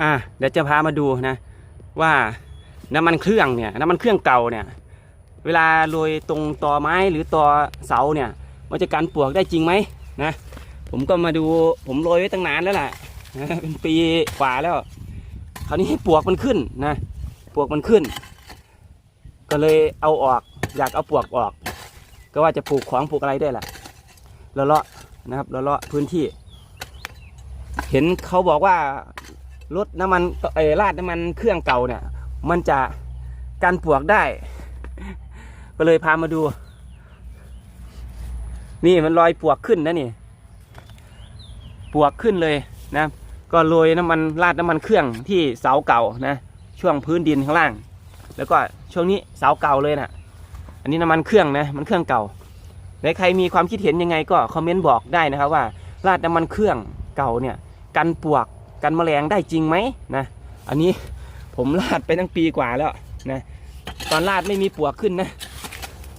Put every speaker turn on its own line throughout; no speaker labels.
อะเดี๋ยวจะพามาดูนะ ว่าน้ำมันเครื่องเนี่ยน้ำมันเครื่องเก่าเนี่ยเวลาโรยตรงตอไม้หรือตอเสาเนี่ยมันจะกันปวกได้จริงไหมนะ ผมก็มาดูผมโรยไว้ตั้งนานแล้วล่ะนะเป็นปีกว่าแล้ว คราวนี้ปวกมันขึ้นนะปวกมันขึ้น ก็เลยเอาออกอยากเอาปวกออก ก็ว่าจะปลูกของปลูกอะไรได้ล่ะเลาะนะครับเลาะพื้นที่ เห็นเขาบอกว่า รถน้ำมันเออราดน้ำมันเครื่องเก่าเนี่ย มันจะกันปวกได้ ก็เลยพามาดู นี่มันรอยปวกขึ้นนะนี่ ปวกขึ้นเลยนะ ก็โรยน้ำมันราดน้ำมันเครื่องที่เสาเก่านะ ช่วงพื้นดินข้างล่าง แล้วก็ช่วงนี้เสาเก่าเลยนะอันนี้น้ำมันเครื่องนะ มันเครื่องเก่าแล้วใครมีความคิดเห็นยังไงก็คอมเมนต์บอกได้นะครับว่า ราดน้ำมันเครื่องเก่าเนี่ย กันปวก กันแมลงได้จริงไหมนะอันนี้ผมลาดไปตั้งปีกว่าแล้วนะตอนลาดไม่มีปวกขึ้นนะ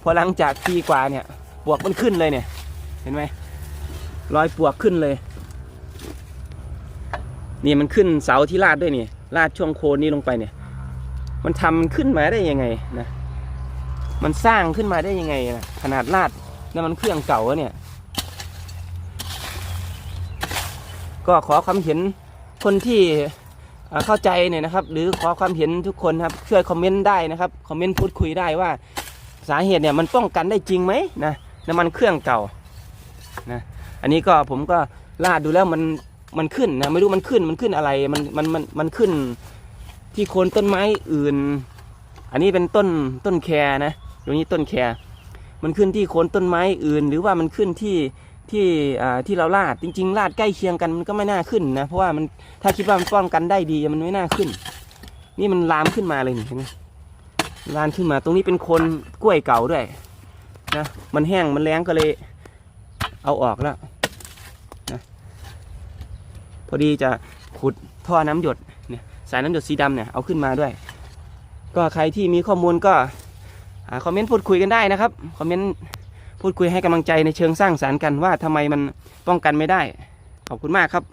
พอหลังจากปีกว่าเนี่ยปวกมันขึ้นเลยเนี่ยเห็นไหมรอยปวกขึ้นเลย นี่มันขึ้นเสาที่ลาดด้วยนี่ลาดช่วงโคนนี้ลงไปเนี่ย มันทำขึ้นมาได้ยังไงนะมันสร้างขึ้นมาได้ยังไงนะขนาดลาดนั่นมันเครื่องเก่าเนี่ย ก็ขอความเห็น คนที่เข้าใจเนี่ยนะครับ หรือขอความเห็นทุกคนครับช่วยคอมเมนต์ได้นะครับคอมเมนต์พูดคุยได้ว่า สาเหตุเนี่ยมันป้องกันได้จริงไหมนะน้ำมันเครื่องเก่านะอันนี้ก็ผมก็ลาดดูแล้วมันมันขึ้นนะไม่รู้มันขึ้นมันขึ้นอะไรมันมันมันมันขึ้นที่โคนต้นไม้อื่น อันนี้เป็นต้นต้นแคนะตรงนี้ต้นแคมันขึ้นที่โคนต้นไม้อื่น หรือว่ามันขึ้นที่ ที่ที่เราลาดจริง ๆ ลาดใกล้เคียงกันมันก็ไม่น่าขึ้นนะเพราะว่ามันถ้าคิดว่ามันป้องกันได้ดีมันไม่น่าขึ้น นี่มันลามขึ้นมาเลยนี่เห็นไหมลามขึ้นมาตรงนี้เป็นคนกล้วยเก่าด้วยนะมันแห้งมันแรงก็เลย เอาออกแล้วนะพอดีจะขุดท่อน้ำหยดเนี่ยสายน้ำหยดสีดำเนี่ยเอาขึ้นมาด้วย ก็ใครที่มีข้อมูลก็อคอมเมนต์พูดคุยกันได้นะครับคอมเมนต์ พูดคุยให้กำลังใจในเชิงสร้างสารรค์กันว่าทำไมมันป้องกันไม่ได้ ขอบคุณมากครับ